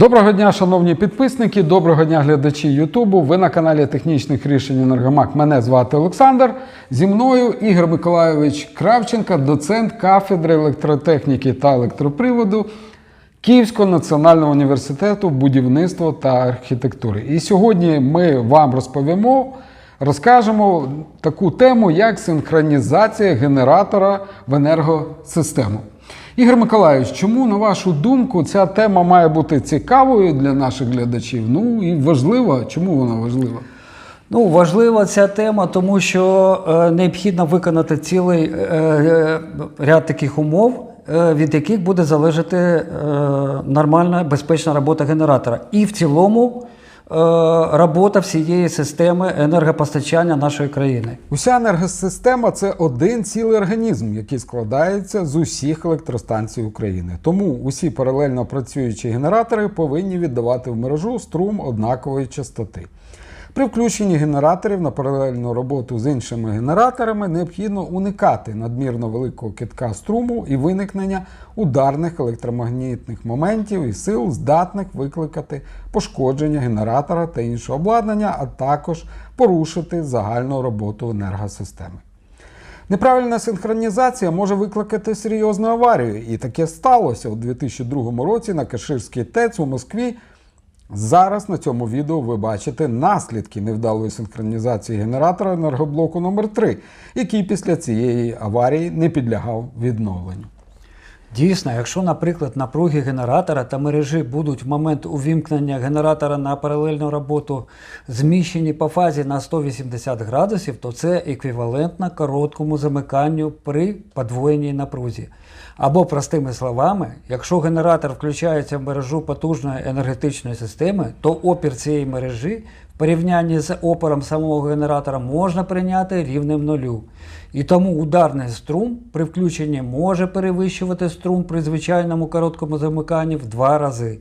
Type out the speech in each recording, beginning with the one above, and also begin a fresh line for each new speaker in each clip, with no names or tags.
Доброго дня, шановні підписники, доброго дня, глядачі Ютубу. Ви на каналі технічних рішень Енергомак. Мене звати Олександр. Зі мною Ігор Миколайович Кравченка, доцент кафедри електротехніки та електроприводу Київського національного університету будівництва та архітектури. І сьогодні ми вам розповімо, розкажемо таку тему, як синхронізація генератора в енергосистему. Ігор Миколаївич, чому, на вашу думку, ця тема має бути цікавою для наших глядачів? Ну і важлива. Чому вона важлива?
Ну, важлива ця тема, тому що е, необхідно виконати цілий е, е, ряд таких умов, е, від яких буде залежати е, нормальна безпечна робота генератора. І в цілому робота всієї системи енергопостачання нашої країни.
Уся енергосистема це один цілий організм, який складається з усіх електростанцій України. Тому усі паралельно працюючі генератори повинні віддавати в мережу струм однакової частоти. При включенні генераторів на паралельну роботу з іншими генераторами необхідно уникати надмірно великого китка струму і виникнення ударних електромагнітних моментів і сил, здатних викликати пошкодження генератора та іншого обладнання, а також порушити загальну роботу енергосистеми. Неправильна синхронізація може викликати серйозну аварію, і таке сталося у 2002 році на Каширській ТЕЦ у Москві. Зараз на цьому відео ви бачите наслідки невдалої синхронізації генератора енергоблоку номер 3 який після цієї аварії не підлягав відновленню.
Дійсно, якщо, наприклад, напруги генератора та мережі будуть в момент увімкнення генератора на паралельну роботу зміщені по фазі на 180 градусів, то це еквівалентно короткому замиканню при подвоєній напрузі. Або, простими словами, якщо генератор включається в мережу потужної енергетичної системи, то опір цієї мережі порівнянні з опором самого генератора можна прийняти рівнем нулю. І тому ударний струм при включенні може перевищувати струм при звичайному короткому замиканні в два рази.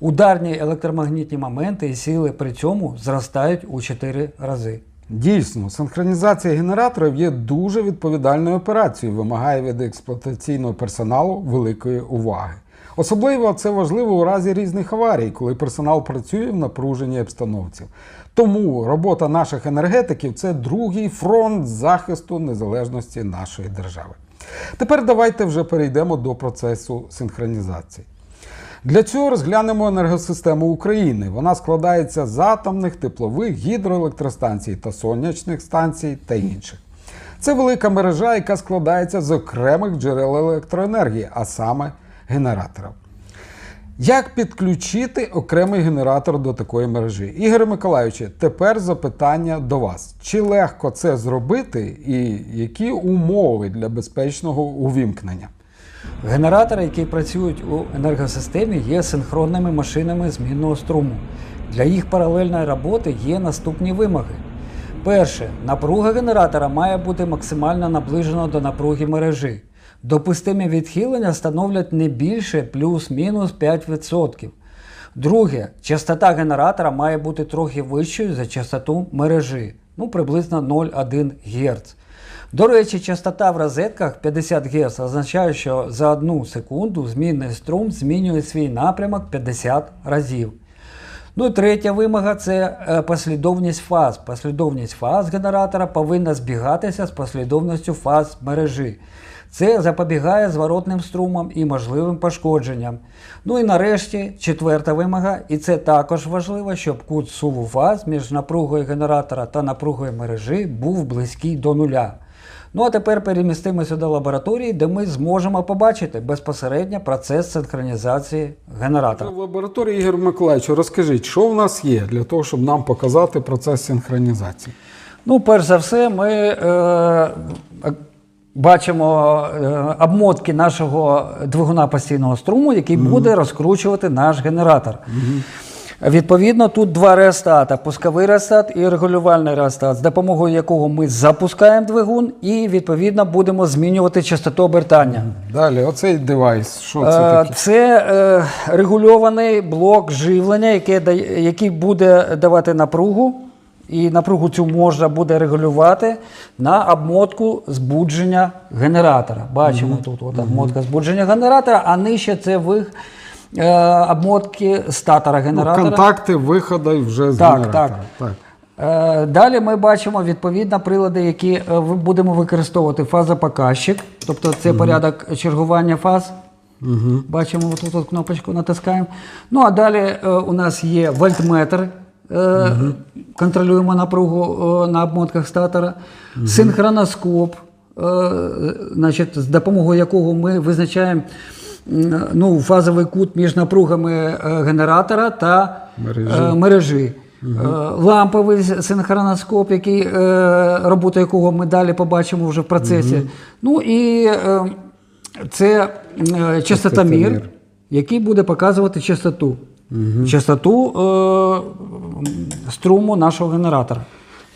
Ударні електромагнітні моменти і сили при цьому зростають у 4 рази.
Дійсно, синхронізація генераторів є дуже відповідальною операцією, вимагає від експлуатаційного персоналу великої уваги. Особливо це важливо у разі різних аварій, коли персонал працює в напруженій обстановці. Тому робота наших енергетиків це другий фронт захисту незалежності нашої держави. Тепер давайте вже перейдемо до процесу синхронізації. Для цього розглянемо енергосистему України. Вона складається з атомних, теплових, гідроелектростанцій та сонячних станцій та інших. Це велика мережа, яка складається з окремих джерел електроенергії, а саме генераторів. Як підключити окремий генератор до такої мережі? Ігоре Миколаївичу, тепер запитання до вас: чи легко це зробити, і які умови для безпечного увімкнення?
Генератори, які працюють у енергосистемі, є синхронними машинами змінного струму. Для їх паралельної роботи є наступні вимоги. Перше, напруга генератора має бути максимально наближена до напруги мережі. Допустимі відхилення становлять не більше плюс-мінус 5%. Друге, частота генератора має бути трохи вищою за частоту мережі, ну приблизно 0,1 Гц. До речі, частота в розетках 50 Гц означає, що за одну секунду змінний струм змінює свій напрямок 50 разів. Ну і третя вимога це е, послідовність фаз. Послідовність фаз генератора повинна збігатися з послідовністю фаз мережі. Це запобігає зворотним струмам і можливим пошкодженням. Ну і нарешті четверта вимога, і це також важливо, щоб кут суву фаз між напругою генератора та напругою мережі був близький до нуля. Ну а тепер перемістимося до лабораторії, де ми зможемо побачити безпосередньо процес синхронізації генератора.
В лабораторії Ігор Миколаївич, розкажіть, що в нас є для того, щоб нам показати процес синхронізації?
Ну, перш за все, ми е, бачимо е, обмотки нашого двигуна постійного струму, який буде розкручувати наш генератор. Відповідно, тут два реостата: пусковий реостат і регулювальний реостат, з допомогою якого ми запускаємо двигун і відповідно будемо змінювати частоту обертання.
Далі, оцей девайс, що це
Е,
таке?
Це е, регульований блок живлення, який, який буде давати напругу, і напругу цю можна буде регулювати на обмотку збудження генератора. Бачимо тут от обмотка збудження генератора, а нижче це вих, е, обмотки статора
Ну,
генератора.
контакти виходу вже з
Так,
генератора.
так. Е, Далі ми бачимо відповідно прилади, які е, будемо використовувати. Фазопоказчик, тобто це порядок чергування фаз.
Угу.
Бачимо, тут кнопочку натискаємо. Ну а далі е, у нас є вольтметр. Е, Контролюємо напругу е, на обмотках статора, синхроноскоп, е, значить, з допомогою якого ми визначаємо ну, фазовий кут між напругами генератора та
Мережі.
мережі. Е, Ламповий синхроноскоп, який, роботу якого ми далі побачимо вже в процесі. Ну і це частотомір, який буде показувати частоту. Частоту е, струму нашого генератора.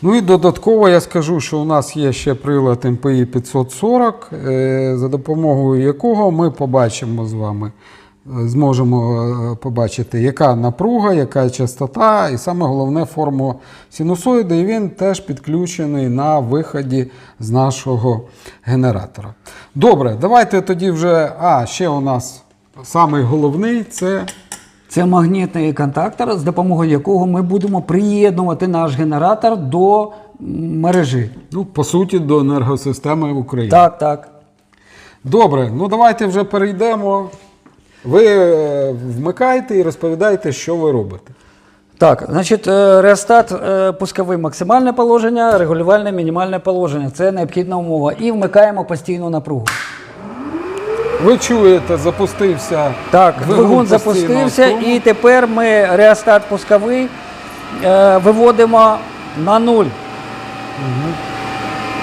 Ну і додатково я скажу, що у нас є ще прилад MPI 540, е, за допомогою якого ми побачимо з вами, е, зможемо е, побачити, яка напруга, яка частота, і саме головне форму синусоїди. І він теж підключений на виході з нашого генератора. Добре, давайте тоді вже. А, ще у нас самий головний це.
Це магнітний контактор, з допомогою якого ми будемо приєднувати наш генератор до мережі.
Ну, по суті, до енергосистеми України.
Так, так.
Добре, ну давайте вже перейдемо. Ви е, вмикайте і розповідайте, що ви робите.
Так, значить, е, реостат е, пусковий максимальне положення, регулювальне мінімальне положення. Це необхідна умова. І вмикаємо постійну напругу.
Ви чуєте, запустився.
Так,
Двигун
двигун запустився, і тепер ми реостат пусковий е, виводимо на нуль.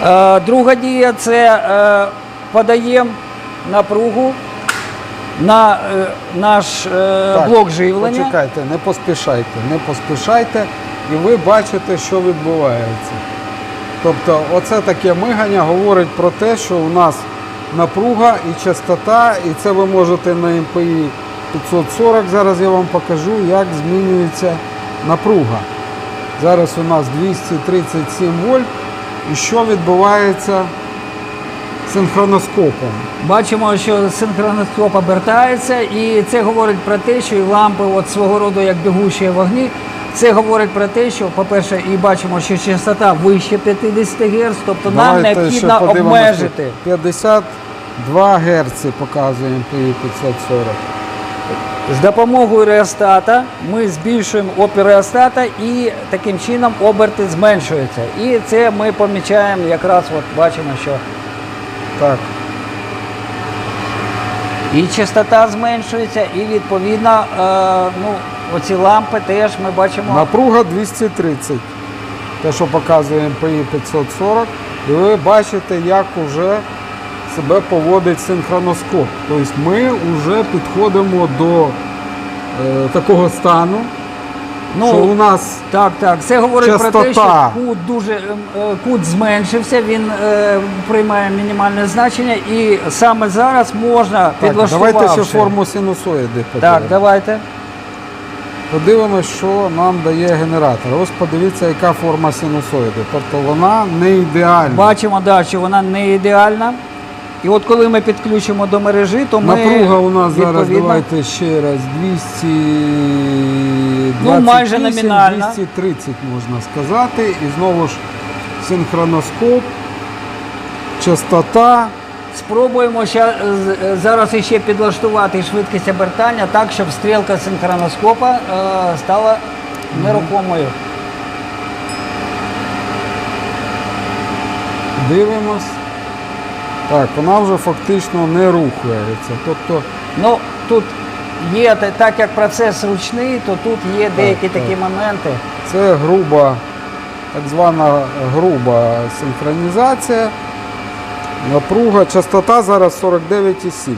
Е, друга дія це е, подаємо напругу на е, наш е,
Так,
блок живлення.
Почекайте, не поспішайте, не поспішайте, і ви бачите, що відбувається. Тобто, оце таке мигання говорить про те, що у нас напруга і частота, і це ви можете на МПІ 540. Зараз я вам покажу, як змінюється напруга. Зараз у нас 237 вольт. І що відбувається синхроноскопом?
Бачимо, що синхроноскоп обертається, і це говорить про те, що і лампи от свого роду як бігучі вогні. Це говорить про те, що, по-перше, і бачимо, що частота вище 50 Гц, тобто нам необхідно обмежити.
50 2 Гц показує МПІ 540.
З допомогою реостата ми збільшуємо опір реостата і таким чином оберти зменшуються. І це ми помічаємо, якраз от бачимо, що
так.
І частота зменшується, і відповідно е, ну, оці лампи теж ми бачимо.
Напруга 230. Те, що показує МПІ 540, і ви бачите, як уже себе поводить синхроноскоп. Тобто ми вже підходимо до е, такого стану,
Ну,
що у нас
Так, так. Це говорить про те, що кут дуже ем, е, кут зменшився, він е, приймає мінімальне значення, і саме зараз можна
так,
підлаштувавши.
давайте ще форму синусоїди.
Так, давайте.
Подивимось, що нам дає генератор. Ось подивіться, яка форма синусоїди. Тобто вона не ідеальна.
Бачимо, да, що вона не ідеальна. І от коли ми підключимо до мережі, то ми
Напруга у нас зараз,
відповідно,
давайте ще раз, 228,
Ну, майже номінальна.
230 можна сказати. І знову ж синхроноскоп, частота.
спробуємо ще, е, зараз іще підлаштувати швидкість обертання так, щоб стрілка синхроноскопа е, стала нерухомою.
Дивимось. Так, вона вже фактично не рухається. Тобто
Ну, тут є, так як процес ручний, то тут є деякі
так.
такі моменти.
Це груба, так звана груба синхронізація. Напруга, частота зараз 49,7.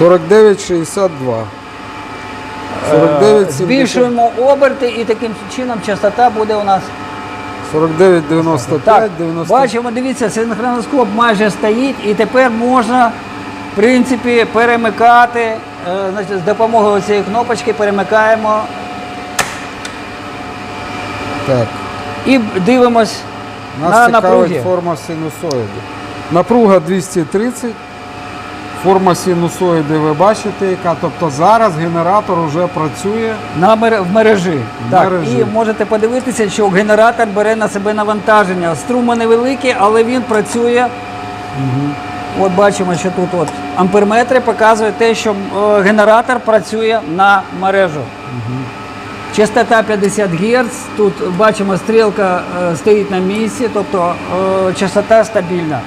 49,62.
Е,
49,70.
Збільшуємо оберти і таким чином частота буде у нас.
49,95,
Так,
90.
бачимо, дивіться, синхроноскоп майже стоїть, і тепер можна, в принципі, перемикати. е, Значить, з допомогою цієї кнопочки перемикаємо
Так.
і дивимось
Нас
на
цікавить
напруги.
форма синусоїду. Напруга 230, Форма синусоїди ви бачите, яка. Тобто зараз генератор вже працює.
На мер- в мережі.
В
так,
мережі.
І можете подивитися, що генератор бере на себе навантаження. Струми невеликі, але він працює. От бачимо, що тут от амперметри показують те, що е, генератор працює на мережу. Частота 50 Гц. Тут бачимо, стрілка е, стоїть на місці, тобто е, частота стабільна.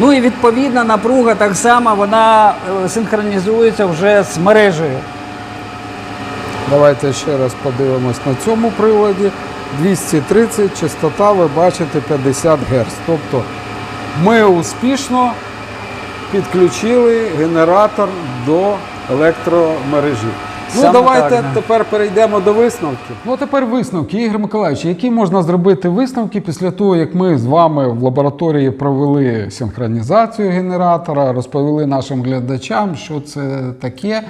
Ну і відповідна напруга так само вона е, синхронізується вже з мережею.
Давайте ще раз подивимось на цьому приладі. 230, частота, ви бачите, 50 Гц. Тобто ми успішно підключили генератор до електромережі. Ну,
Саме
давайте
так, да.
тепер перейдемо до висновків. Ну, тепер висновки. Ігор Миколаївич, які можна зробити висновки після того, як ми з вами в лабораторії провели синхронізацію генератора, розповіли нашим глядачам, що це таке.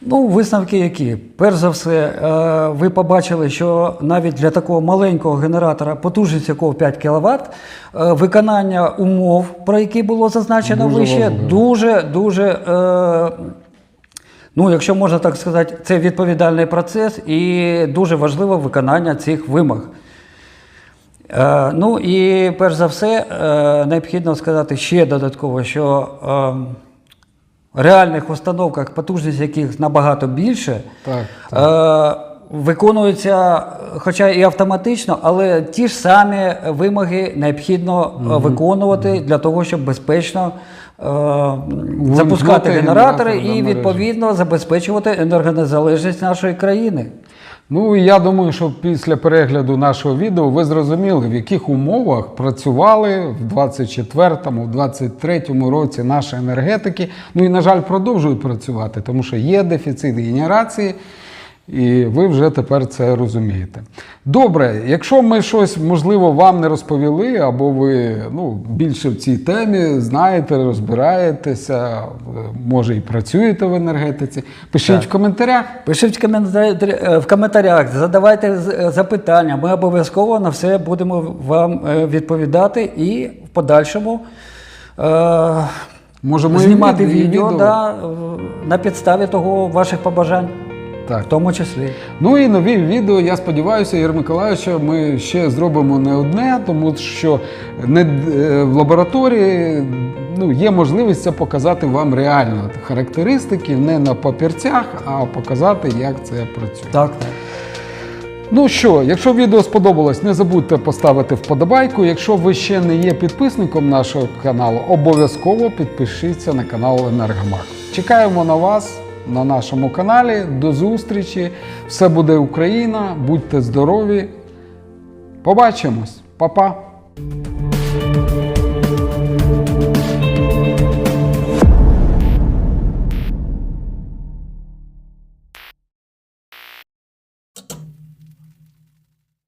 Ну, висновки які? Перш за все, е, ви побачили, що навіть для такого маленького генератора, потужність якого 5 кВт, виконання умов, про які було зазначено
Дуже
вище,
важливо.
дуже дуже. Е, Ну, якщо можна так сказати, це відповідальний процес і дуже важливе виконання цих вимог. Е, ну і перш за все, е, необхідно сказати ще додатково, що е, в реальних установках, потужність яких набагато більше,
Так,
е, виконуються, хоча і автоматично, але ті ж самі вимоги необхідно е, виконувати для того, щоб безпечно е, запускати генератори і відповідно забезпечувати енергонезалежність нашої країни.
Ну і я думаю, що після перегляду нашого відео ви зрозуміли, в яких умовах працювали в 24-му, в 23-му році наші енергетики. Ну і, на жаль, продовжують працювати, тому що є дефіцит генерації. І ви вже тепер це розумієте. Добре, якщо ми щось можливо вам не розповіли, або ви ну, більше в цій темі знаєте, розбираєтеся, е, може і працюєте в енергетиці, пишіть в коментарях.
Пишіть в е, коментарях, задавайте е, запитання. Ми обов'язково на все будемо вам відповідати і в подальшому е,
Можемо
знімати
від- і
відео, Да, на підставі того ваших побажань,
Так.
в тому числі.
Ну і нові відео, я сподіваюся, Ігор Миколаївич, ми ще зробимо не одне, тому що не, е, в лабораторії ну, є можливість це показати вам реально характеристики, не на папірцях, а показати, як це працює.
Так, так.
Ну що, якщо відео сподобалось, не забудьте поставити вподобайку. Якщо ви ще не є підписником нашого каналу, обов'язково підпишіться на канал Енергомаг. Чекаємо на вас на нашому каналі. До зустрічі! Все буде Україна! Будьте здорові! Побачимось! Па-па!